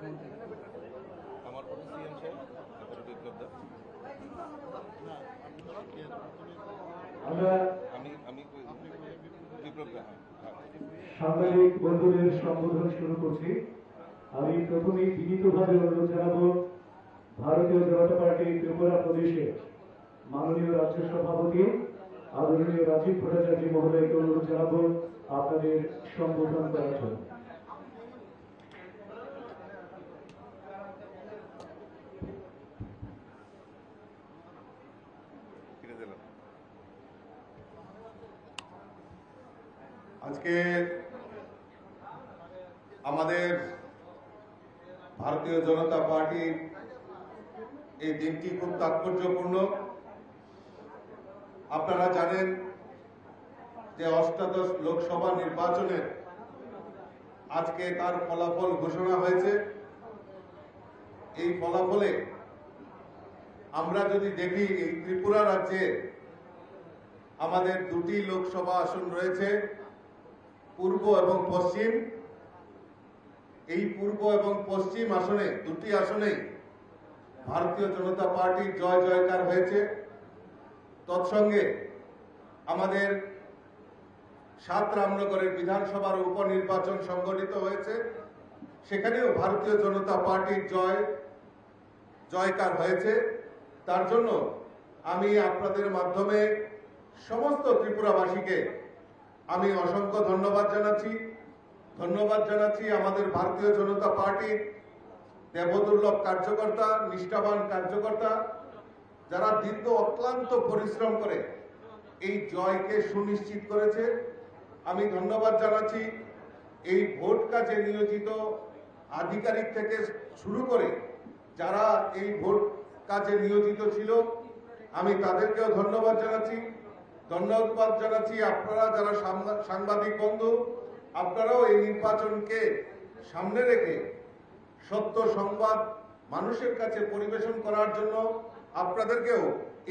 আমার পরে সিএম সাহেব তারপরে বিপ্লব দা আমি আমি বিপ্লব হ্যাঁ। সাংবাদিক বন্ধুদের সম্বোধন শুরু করছি। আমি প্রথমেই বিনীতভাবে অনুরোধ জানাব ভারতীয় জনতা পার্টি ত্রিপুরা প্রদেশের মাননীয় রাজ্য সভাপতি আদরণীয় রাজীব ভট্টাচার্য মহোদয়কে অনুরোধ জানাব আপনাদের সম্বোধন করার জন্য। আজকে আমাদের ভারতীয় জনতা পার্টির এই দিনটি খুব তাৎপর্যপূর্ণ। আপনারা জানেন যে অষ্টাদশ লোকসভা নির্বাচনের আজকে তার ফলাফল ঘোষণা হয়েছে? এই ফলাফলে আমরা যদি দেখি এই ত্রিপুরা রাজ্যে আমাদের দুটি লোকসভা আসন রয়েছে। পূর্ব এবং পশ্চিম। এই পূর্ব এবং পশ্চিম আসনে, দুটি আসনে ভারতীয় জনতা পার্টির জয় জয়কার হয়েছে। তৎসঙ্গে আমাদের সাত রামনগরের বিধানসভার উপনির্বাচন সংগঠিত হয়েছে। সেখানেও ভারতীয় জনতা পার্টির জয়, জয়কার হয়েছে। তার জন্য আমি আপনাদের মাধ্যমে সমস্ত ত্রিপুরাবাসীকে আমি অসংখ্য ধন্যবাদ জানাচ্ছি। ধন্যবাদ জানাচ্ছি আমাদের ভারতীয় জনতা পার্টির দেবদুর্লভ কার্যকর্তা, নিষ্ঠাবান কার্যকর্তা, যারা দীর্ঘ অক্লান্ত পরিশ্রম করে এই জয়কে সুনিশ্চিত করেছে। আমি ধন্যবাদ জানাচ্ছি এই ভোট কাজে নিয়োজিত আধিকারিক থেকে শুরু করে যারা এই ভোট কাজে নিয়োজিত ছিল, আমি তাদেরকেও ধন্যবাদ জানাচ্ছি। ধন্যবাদ জানাচ্ছি আপনারা যারা সাংবাদিক বন্ধু, আপনারাও এই নির্বাচনকে সামনে রেখে সত্য সংবাদ মানুষের কাছে পরিবেশন করার জন্য আপনাদেরকেও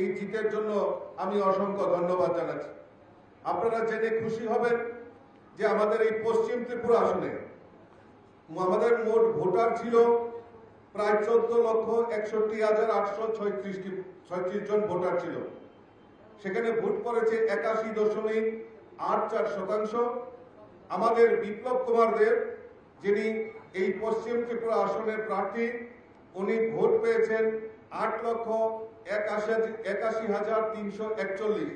এই জিতের জন্য আমি অসংখ্য ধন্যবাদ জানাচ্ছি। আপনারা জেনে খুশি হবেন যে আমাদের এই পশ্চিম ত্রিপুরা আসনে আমাদের মোট ভোটার ছিল প্রায় চোদ্দ লক্ষ একষট্টি হাজার আটশো ছয়ত্রিশটি ছয়ত্রিশ জন ভোটার ছিল। সেখানে ভোট পড়েছে একাশি দশমিক আট চার শতাংশ। আমাদের বিপ্লব কুমার দেব, যিনি এই পশ্চিম ত্রিপুরা আসনের প্রার্থী, উনি ভোট পেয়েছেন আট লক্ষ একাশি একাশি হাজার তিনশো একচল্লিশ।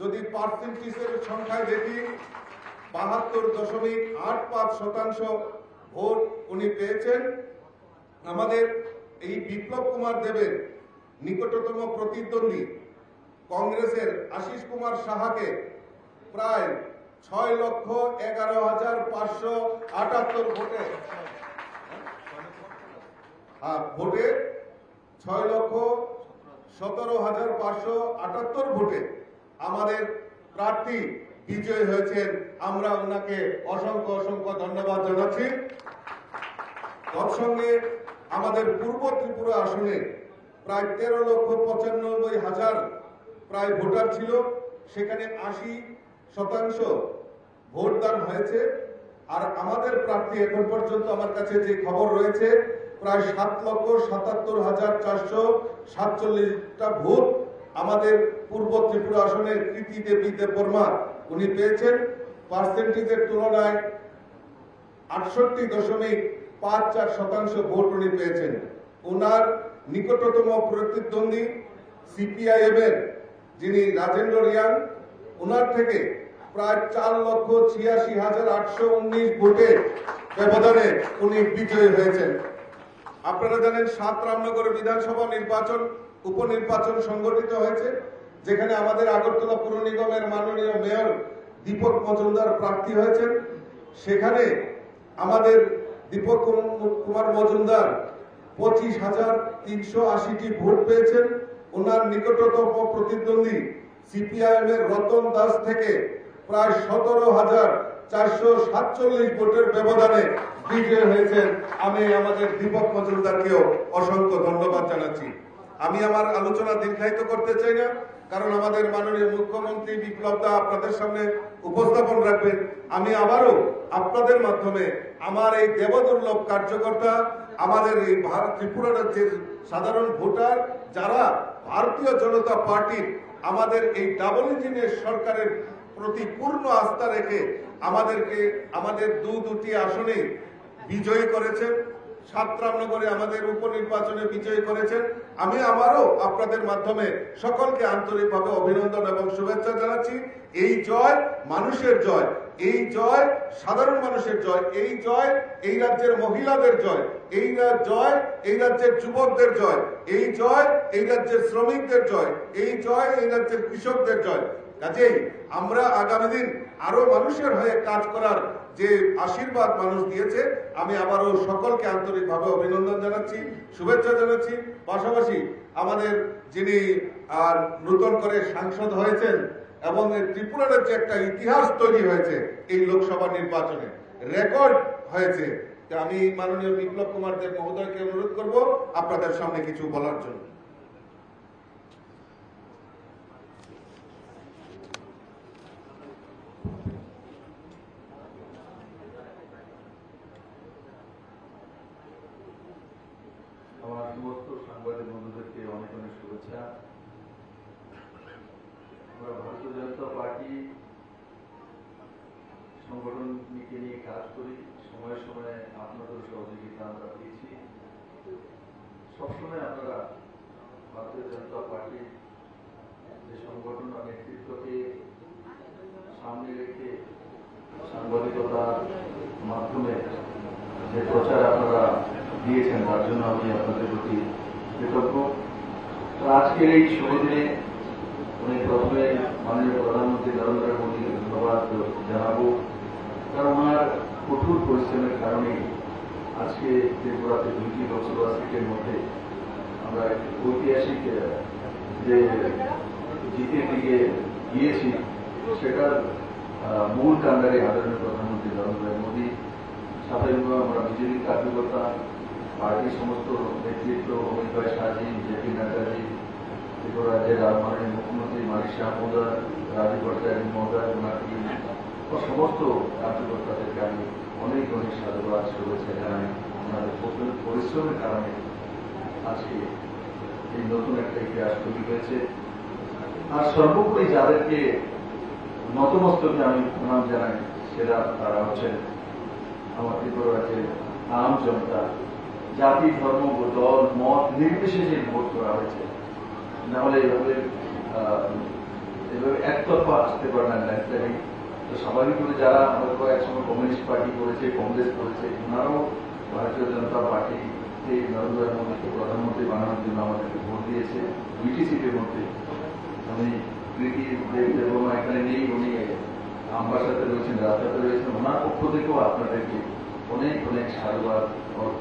যদি পার্সেন্টেজের সংখ্যায় দেখি, বাহাত্তর দশমিক আট পাঁচ শতাংশ ভোট উনি পেয়েছেন। আমাদের এই বিপ্লব কুমার দেবের নিকটতম প্রতিদ্বন্দ্বী কংগ্রেসের আশিস কুমার সাহাকে প্রায় ছয় লক্ষ এগারো হাজার পাঁচশো আটাত্তর ভোটে। হ্যাঁ, ভোটে ছয় লক্ষ সতেরো হাজার পাঁচশো আটাত্তর ভোটে আমাদের প্রার্থী বিজয় হয়েছেন। আমরা ওনাকে অসংখ্য অসংখ্য ধন্যবাদ জানাচ্ছি। তৎসঙ্গে আমাদের পূর্ব ত্রিপুরা আসনে প্রায় তেরো লক্ষ পঁচানব্বই হাজার প্রায় ভোটার ছিল, সেখানে আশি শতাংশ ভোটদান হয়েছে। আর আমাদের প্রার্থী এখন পর্যন্ত আমার কাছে যে খবর রয়েছে, প্রায় সাত লক্ষ সাতাত্তর হাজার চারশো সাতচল্লিশটা ভোট আমাদের পূর্ব ত্রিপুরা আসনের কৃতি দেবী দেববর্মা উনি পেয়েছেন। পার্সেন্টেজের তুলনায় আটষট্টি দশমিক পাঁচ চার শতাংশ ভোট উনি পেয়েছেন। ওনার নিকটতম প্রতিদ্বন্দ্বী সিপিআইএম এর যিনি রাজেন্দ্র রিয়াং ওনার থেকে প্রায় চার লক্ষ ছিয়াশি হাজার আটশো উনিশ ভোটে ব্যবধানে উনি বিজয়ী হয়েছেন। আপনারা জানেন সাত রামনগর বিধানসভা নির্বাচন, উপনির্বাচন সংগঠিত হয়েছে, যেখানে আমাদের আগরতলা পুর নিগমের মাননীয় মেয়র দীপক মজুমদার প্রার্থী হয়েছেন। সেখানে আমাদের দীপক কুমার মজুমদার পঁচিশ হাজার তিনশো আশিটি ভোট পেয়েছেন। ওনার নিকটতম প্রতিদ্বন্দ্বী সিপিআইএম এর রতন দাস থেকে প্রায় সতেরো হাজার চারশো সাতচল্লিশ ভোটের ব্যবধানে বিজয় হয়েছেন। আমি আমাদের দীপক মজুমদারকেও অসংখ্য ধন্যবাদ জানাচ্ছি। আমি আমার আলোচনা দীর্ঘায়িত করতে চাই না, কারণ আমাদের মাননীয় মুখ্যমন্ত্রী বিপ্লব দা আপনাদের সামনে উপস্থাপন রাখবেন। আমি আবারও আপনাদের মাধ্যমে আমার এই দেবদুর্লভ কার্যকর্তা, আমাদের এই ভারত ত্রিপুরা রাজ্যের সাধারণ ভোটার, যারা ভারতীয় জনতা পার্টির আমাদের এই ডাবল ইঞ্জিনের সরকারের প্রতি পূর্ণ আস্থা রেখে আমাদেরকে, আমাদের দু দুটি আসনে বিজয়ী করেছেন। সাত রামনগরে আমাদের উপনির্বাচনে বিজয়ী করেছেন। আমি আবারও আপনাদের মাধ্যমে সকলকে আন্তরিকভাবে অভিনন্দন এবং শুভেচ্ছা জানাচ্ছি। এই জয় মানুষের জয়, এই জয় সাধারণ মানুষের জয়, এই জয় এই রাজ্যের মহিলাদের জয়, এই জয় এই রাজ্যের যুবকদের জয়, এই জয় এই রাজ্যের শ্রমিকদের জয়, এই জয় এই রাজ্যের কৃষকদের জয়। কাজেই আমরা আগামী দিন আরও মানুষের হয়ে কাজ করার যে আশীর্বাদ মানুষ দিয়েছে, আমি আবারও সকলকে আন্তরিকভাবে অভিনন্দন জানাচ্ছি, শুভেচ্ছা জানাচ্ছি। পাশাপাশি আমাদের যিনি আর নূতন করে সাংসদ হয়েছেন এবং এই ত্রিপুরা রাজ্যে একটা ইতিহাস তৈরি হয়েছে এই লোকসভা নির্বাচনে, রেকর্ড হয়েছে। আমি মাননীয় বিপ্লব কুমার দেব মহোদয়কে অনুরোধ করব আপনাদের সামনে কিছু বলার জন্য আমার সমস্ত সাংবাদিক বন্ধুদেরকে অনেক অনেক শুভেচ্ছা আমরা ভারতীয় জনতা পার্টি সংগঠনকে নিয়ে কাজ করি সময়ে সময়ে আপনাদের সহযোগিতা আমরা পেয়েছি সবসময় আপনারা ভারতীয় জনতা পার্টির যে সংগঠন বা নেতৃত্বকে সামনে রেখে সাংবাদিকতার মাধ্যমে যে প্রচার আপনারা দিয়েছেন, তার জন্য আমি আপনাদের প্রতি কৃতজ্ঞ। তো আজকের এই শুভ দিনে উনি প্রথমে মাননীয় প্রধানমন্ত্রী নরেন্দ্র মোদীকে ধন্যবাদ জানাব। কারণ ওনার কঠোর পরিশ্রমের কারণে আজকে ত্রিপুরাতে দুইটি লোকসভা সিটের মধ্যে আমরা ঐতিহাসিক যে জিতের দিকে গিয়েছি, সেটার মূল কাণ্ডারে আদরণীয় প্রধানমন্ত্রী নরেন্দ্র মোদী সাধারণত আমরা বিজেপি কার্যকর্তা, পার্টির সমস্ত নেতৃত্ব, অমিত ভাই শাহজি জেপি নাড্ডাজি, ত্রিপুরা রাজ্যের মাননীয় মুখ্যমন্ত্রী মানিক শাহ মহোদয়, রাজীব ভট্টাচার্য মহোদয় ওনাকে সমস্ত কার্যকর্তাদেরকে আমি অনেক অনেক সাধুবাদ শুভেচ্ছা জানাই ওনাদের কঠোর পরিশ্রমের কারণে আজকে এই নতুন একটা ইতিহাস তৈরি হয়েছে আর সর্বোপরি যাদেরকে নতমস্তকে আমি প্রণাম জানাই সেটা তারা হচ্ছেন আমার ত্রিপুরা রাজ্যের আম জনতা জাতি ধর্ম দল মত নির্বিশেষে ভোট করা হয়েছে। নাহলে এভাবে আহ, এভাবে একতরফা আসতে পারে না ন্যাশনালি তো স্বাভাবিকভাবে যারা হয়তো একসময় কমিউনিস্ট পার্টি করেছে, কংগ্রেস করেছে ওনারাও ভারতীয় জনতা পার্টি নরেন্দ্র মোদীকে প্রধানমন্ত্রী বানানোর জন্য আমাদেরকে ভোট দিয়েছে, দুইটি সিটের মধ্যে। উনি প্রীতি দেব দেবর্মা এখানে নেই, উনি আমার সাথে রয়েছেন রাস্তাতে রয়েছেন, ওনার পক্ষ থেকেও আপনাদেরকে অনেক অনেক সাধুবাদ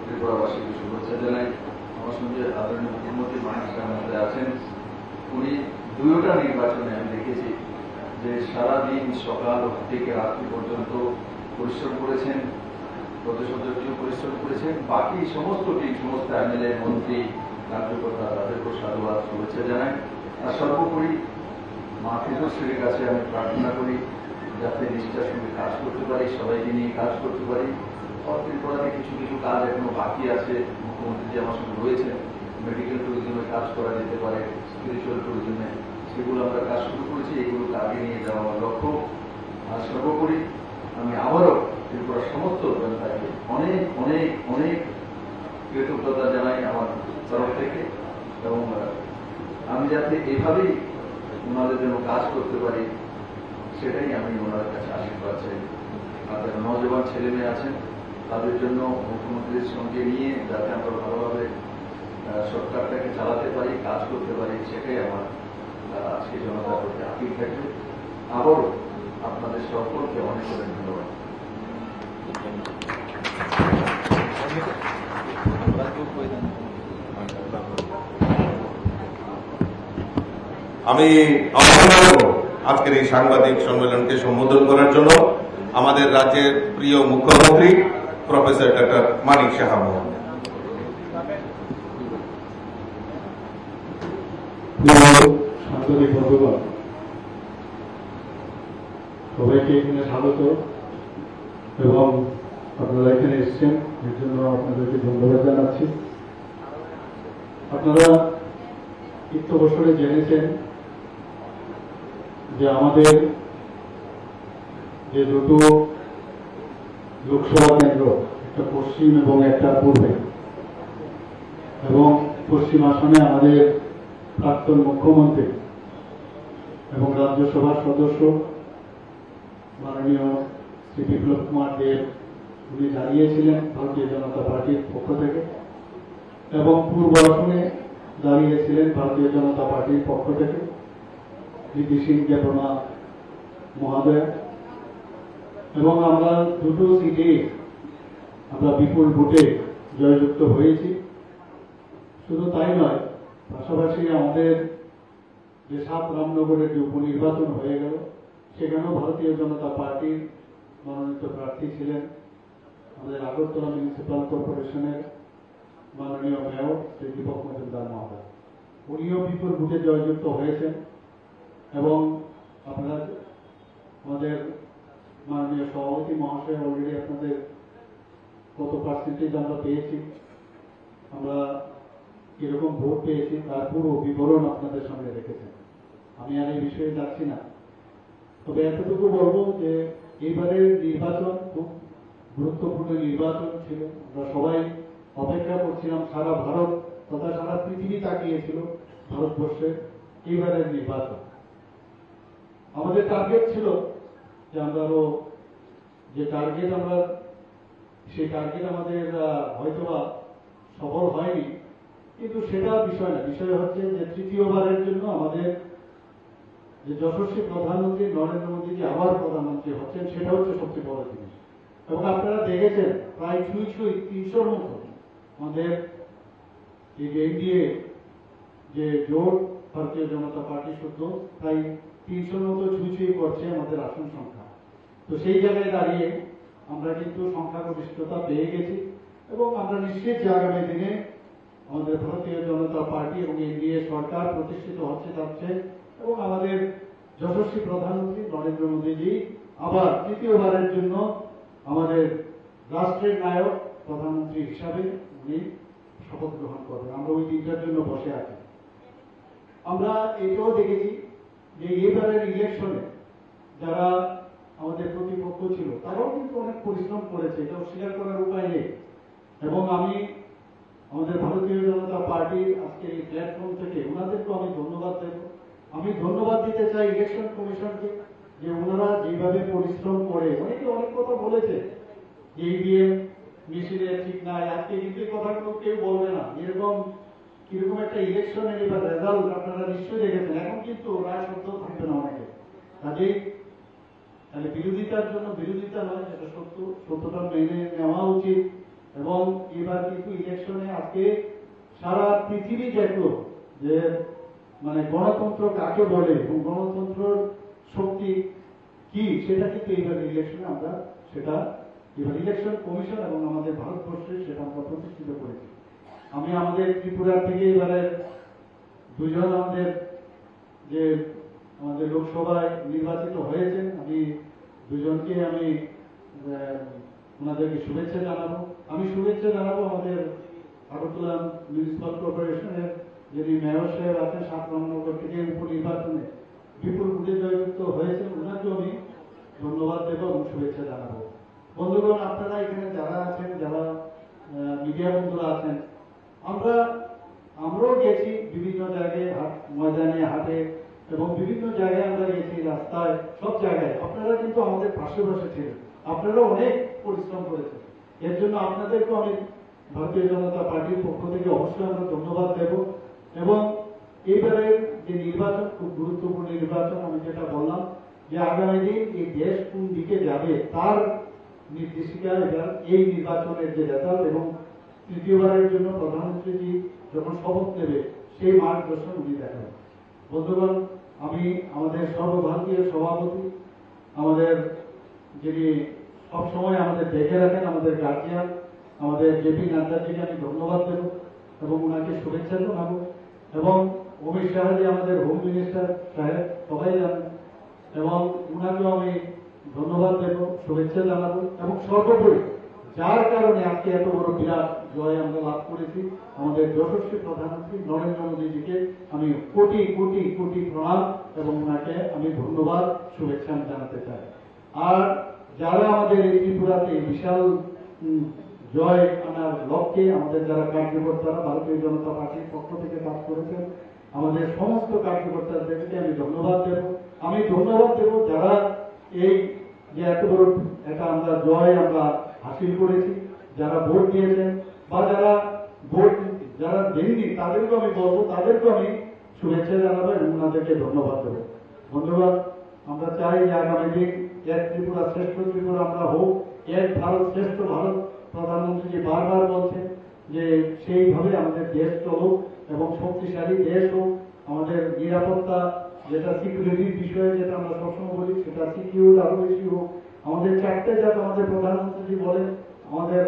ত্রিপুরাবাসীকে শুভেচ্ছা জানাই। আমার সঙ্গে আদরণীয় মুখ্যমন্ত্রী শাহ মহোদয় আছেন। উনি দুয়োটা নির্বাচনে আমি দেখেছি। যে সারাদিন সকাল থেকে রাত্রি পর্যন্ত পরিশ্রম করেছেন অধ্যক্ষীয় পরিশ্রম করেছেন, বাকি সমস্ত টিম সমস্ত এমএলএ মন্ত্রী, কার্যকর্তা তাদেরকেও সাধুবাদ, শুভেচ্ছা জানাই। আর সর্বোপরি মা ত্রিপুরের কাছে আমি প্রার্থনা করি, যাতে নিষ্ঠার সঙ্গে কাজ করতে পারি, সবাইকে নিয়ে কাজ করতে পারি। ত্রিপুরাতে কিছু কিছু কাজ এখনও বাকি আছে, মুখ্যমন্ত্রী যে আমার সঙ্গে রয়েছেন মেডিকেল ট্যুরিজমে কাজ করা যেতে পারে স্পিরিচুয়াল ট্যুরিজমে সেগুলো আমরা কাজ শুরু করেছি, এগুলোকে আগে নিয়ে যাওয়া আমার লক্ষ্য আর সর্বোপরি আমি আবারও ত্রিপুরার সমস্ত জনতাকে অনেক অনেক অনেক কৃতজ্ঞতা জানাই আমার তরফ থেকে এবং আমি যাতে এভাবেই ওনাদের জন্য কাজ করতে পারি, সেটাই আমি ওনার কাছে আশীর্বাদ চাই। আর নজওয়ান ছেলে মেয়ে আছেন, তাদের জন্য মুখ্যমন্ত্রীর সঙ্গে নিয়ে যাতে আমরা ভালোভাবে সরকারটাকে চালাতে পারি, কাজ করতে পারি, সেটাই আমার আহ, আজকে জনতার প্রতি আপিল থাকবে আবারও আপনাদের সকলকে অনেক অনেক ধন্যবাদ আমি আজকের এই সাংবাদিক সম্মেলনকে সম্বোধন করার জন্য আমাদের রাজ্যের প্রিয় মুখ্যমন্ত্রী প্রফেসর ডক্টর মানিক সাহা মোহন। আন্তরিক বন্ধুগণ সবাইকে এখানে স্বাগত। এবং আপনারা এখানে এসেছেন, এর জন্য আপনাদেরকে ধন্যবাদ জানাচ্ছি। আপনারা ইত্য বছরে জেনেছেন যে আমাদের যে দুটো লোকসভা কেন্দ্র, একটা পশ্চিম এবং একটা পূর্বে। এবং পশ্চিম আসনে আমাদের প্রাক্তন মুখ্যমন্ত্রী এবং রাজ্যসভার সদস্য মাননীয় শ্রী বিপ্লব কুমার দেব উনি দাঁড়িয়েছিলেন ভারতীয় জনতা পার্টির পক্ষ থেকে এবং পূর্ব আসনে দাঁড়িয়েছিলেন ভারতীয় জনতা পার্টির পক্ষ থেকে নীতি সিং দেবনাথ মহাদয় এবং আমরা দুটো সিটে, আমরা বিপুল ভোটে জয়যুক্ত হয়েছি। শুধু তাই নয় পাশাপাশি আমাদের যে সাত রামনগরের যে উপনির্বাচন হয়ে গেল, সেখানেও ভারতীয় জনতা পার্টির মনোনীত প্রার্থী ছিলেন আমাদের আগরতলা মিউনিসিপ্যাল কর্পোরেশনের মাননীয় মেয়র শ্রী দীপক মজুমদার মহোদয়। উনিও বিপুল ভোটে জয়যুক্ত হয়েছেন এবং আপনারা আমাদের মাননীয় সভাপতি মহাশয় অলরেডি আপনাদের কত পার্সেন্টেজ আমরা পেয়েছি। আমরা কীরকম ভোট পেয়েছি তার পুরো বিবরণ আপনাদের সামনে রেখেছেন। আমি আর এই বিষয়ে যাচ্ছি না। তবে এতটুকু বলব যে এইবারের নির্বাচন খুব গুরুত্বপূর্ণ নির্বাচন ছিল। আমরা সবাই অপেক্ষা করছিলাম সারা ভারত তথা সারা পৃথিবী তাকিয়েছিল ভারতবর্ষের এইবারের নির্বাচন। আমাদের টার্গেট ছিল যে আমরা যে টার্গেট আমরা, সেই টার্গেট আমাদের হয়তোবা সফল হয়নি। কিন্তু সেটা বিষয় না। বিষয় হচ্ছে যে তৃতীয়বারের জন্য আমাদের যে যশস্বী প্রধানমন্ত্রী, নরেন্দ্র মোদী যে আবার প্রধানমন্ত্রী হচ্ছেন, সেটা হচ্ছে সবচেয়ে বড় জিনিস। এবং আপনারা দেখেছেন, প্রায় ছুঁই ছুঁই তিনশোর মতো আমাদের এই যে এনডিএ যে জোট, ভারতীয় জনতা পার্টি শুদ্ধ প্রায় তিনশোর মতো ছুঁই করছে আমাদের আসন সংখ্যা। তো সেই জায়গায় দাঁড়িয়ে আমরা কিন্তু সংখ্যাগরিষ্ঠতা পেয়ে গেছি এবং আমরা নিশ্চিত যে আগামী দিনে আমাদের ভারতীয় জনতা পার্টি এবং এনডিএ সরকার প্রতিষ্ঠিত হচ্ছে যাচ্ছে এবং আমাদের যশস্বী প্রধানমন্ত্রী নরেন্দ্র মোদীজি আবার তৃতীয়বারের জন্য আমাদের রাষ্ট্রের নায়ক প্রধানমন্ত্রী হিসাবে উনি শপথ গ্রহণ করবেন। আমরা ওই দিনটার জন্য বসে আছি। আমরা এটাও দেখেছি যে এবারের ইলেকশনে যারা আমাদের প্রতিপক্ষ ছিল, তারাও কিন্তু অনেক পরিশ্রম করেছে এটা অস্বীকার করার উপায় নেই। এবং আমি আমাদের ভারতীয় জনতা পার্টির আজকে এই প্ল্যাটফর্ম থেকে ওনাদেরকেও আমি ধন্যবাদ দেব। আমি ধন্যবাদ দিতে চাই ইলেকশন কমিশনকে যে ওনারা যেভাবে পরিশ্রম করে, অনেকে অনেক কথা বলেছে, যে ইভিএম মেশিনে ঠিক নাই, আজকে কিন্তু এই কথাগুলো কেউ বলবে না। এরকম, কীরকম একটা ইলেকশনের এবার রেজাল্ট আপনারা নিশ্চয়ই দেখেছেন। এখন কিন্তু রায় সত্য থাকবে না অনেকে। কাজেই তাহলে বিরোধিতার জন্য বিরোধিতা নয় সেটা সত্য। সত্যটা মেনে নেওয়া উচিত। এবং এবার কিন্তু ইলেকশনে আজকে সারা পৃথিবী দেখল যে মানে গণতন্ত্র কাকে বলে এবং গণতন্ত্রের শক্তি কি, সেটা কিন্তু এইবার ইলেকশনে আমরা সেটা, এবার ইলেকশন কমিশন এবং আমাদের ভারতবর্ষে সেটা আমরা প্রতিষ্ঠিত করেছি। আমি আমাদের ত্রিপুরা থেকে এবারে দুজন আমাদের যে আমাদের লোকসভায় নির্বাচিত হয়েছেন, আমি দুজনকে আমি ওনাদেরকে শুভেচ্ছা জানাব। আমি শুভেচ্ছা জানাব আমাদের আগরতলা মিউনিসিপাল কর্পোরেশনের যিনি মেয়র সাহেব আছেন, সাত নম্বর থেকে উপনির্বাচনে বিপুল ভোটে জয়যুক্ত হয়েছেন ওনাকেও আমি ধন্যবাদ দেব এবং শুভেচ্ছা জানাব। বন্ধুগণ, আপনারা এখানে যারা আছেন, যারা মিডিয়া বন্ধুরা আছেন, আমরা, আমরাও গেছি বিভিন্ন জায়গায়, হাট, ময়দানে, হাটে এবং বিভিন্ন জায়গায় আমরা গেছি রাস্তায়, সব জায়গায়। আপনারা কিন্তু আমাদের পাশে পাশে ছিলেন। আপনারা অনেক পরিশ্রম করেছেন। এর জন্য আপনাদেরকে অনেক ভারতীয় জনতা পার্টির পক্ষ থেকে অবশ্যই আমরা ধন্যবাদ দেব এবং এইবারের যে নির্বাচন, খুব গুরুত্বপূর্ণ নির্বাচন, আমি যেটা বললাম, যে আগামী দিন এই দেশ কোন দিকে যাবে, তার নির্দেশিকা এবার এই নির্বাচনের যে রেজাল্ট এবং তৃতীয়বারের জন্য প্রধানমন্ত্রীজি যখন শপথ নেবে, সেই মার্গদর্শন উনি দেখাবেন। বন্ধুগণ, আমি আমাদের সর্বভারতীয় সভাপতি, আমাদের যিনি সবসময় আমাদের দেখে রাখেন, আমাদের গার্জিয়ান আমাদের জেপি নাড্ডাজিকে আমি ধন্যবাদ দেব এবং ওনাকে শুভেচ্ছা জানাব। এবং অমিত শাহ যে আমাদের হোম মিনিস্টার সাহেব, সবাই জানেন। এবং ওনাকেও আমি ধন্যবাদ দেব, শুভেচ্ছা জানাব। এবং সর্বোপরি, যার কারণে আজকে এত বড় বিরাট জয় আমরা লাভ করেছি, আমাদের যশস্বী প্রধানমন্ত্রী নরেন্দ্র মোদীজিকে আমি কোটি কোটি কোটি প্রণাম এবং ওনাকে আমি ধন্যবাদ, শুভেচ্ছা জানাতে চাই। আর যারা আমাদের এই ত্রিপুরাতে বিশাল জয় আনার লক্ষ্যে আমাদের যারা কার্যকর্তারা ভারতীয় জনতা পার্টির পক্ষ থেকে কাজ করেছেন। আমাদের সমস্ত কার্যকর্তাদেরকে আমি ধন্যবাদ দেব। আমি ধন্যবাদ দেব যারা এই যে এত বড় একটা আমরা জয়, আমরা হাসিল করেছি, যারা ভোট দিয়েছেন বা যারা ভোট, যারা দেননি, তাদেরকেও আমি বলব, তাদেরকেও আমি শুভেচ্ছা জানাব এবং ওনাদেরকে ধন্যবাদ দেবো। ধন্যবাদ আমরা চাই যে আগামী দিন এক ত্রিপুরা শ্রেষ্ঠ ত্রিপুরা আমরা হোক এক ভারত শ্রেষ্ঠ ভারত প্রধানমন্ত্রী বারবার বলছেন যে সেইভাবে আমাদের দেশ চলুক এবং শক্তিশালী দেশ হোক, আমাদের নিরাপত্তা, যেটা সিকিউরিটির বিষয়ে যেটা আমরা সবসময় বলি, সেটা সিকিউর আরও বেশি হোক। আমাদের চারটে জাত আমাদের প্রধানমন্ত্রী বলেন, আমাদের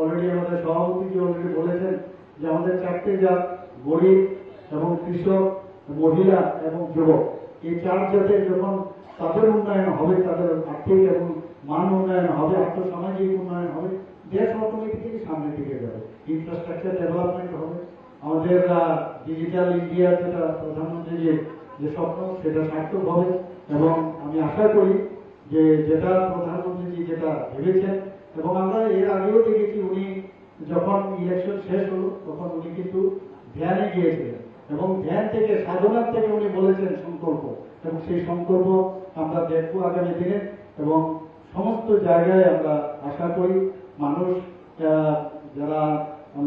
অলরেডি আমাদের সভাপতি অলরেডি বলেছেন যে আমাদের চারটে জাত গরিব এবং কৃষক, মহিলা এবং যুবক। এই চার জাতের যখন তাদের উন্নয়ন হবে, তাদের আর্থিক এবং মান উন্নয়ন হবে, আর্থসামাজিক উন্নয়ন হবে, দেশ অটোমেটিক্যালি সামনের দিকে যাবে। ইনফ্রাস্ট্রাকচার ডেভেলপমেন্ট হবে। আমাদের ডিজিটাল ইন্ডিয়া যেটা প্রধানমন্ত্রী যে যে স্বপ্ন, সেটা সার্থক হবে। এবং আমি আশা করি যে, যেটা প্রধানমন্ত্রী যেটা ভেবেছেন, এবং আমরা এর আগেও দেখেছি উনি যখন ইলেকশন শেষ হলো, তখন উনি কিন্তু ধ্যানে গিয়েছিলেন। এবং ধ্যান থেকে, সাধনার থেকে উনি বলেছেন সংকল্প। এবং সেই সংকল্প আমরা দেখব আগামী দিনে এবং সমস্ত জায়গায় আমরা আশা করি মানুষ যারা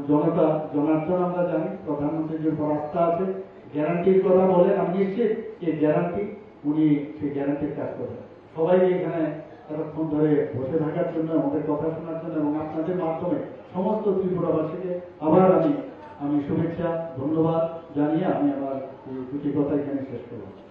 জনতা, জনার্দন আমরা জানি, প্রধানমন্ত্রীর উপর আস্থা আছে, গ্যারান্টির কথা বলেন আমি নিশ্চিত এই গ্যারান্টি, উনি সেই গ্যারান্টির কাজ করবেন। সবাই এখানে এতক্ষণ ধরে বসে থাকার জন্য, আমাদের কথা শোনার জন্য এবং আপনাদের মাধ্যমে সমস্ত ত্রিপুরাবাসীকে আবার আমি আমি শুভেচ্ছা, ধন্যবাদ জানিয়ে আমি আমার দুটি কথা এখানে শেষ করব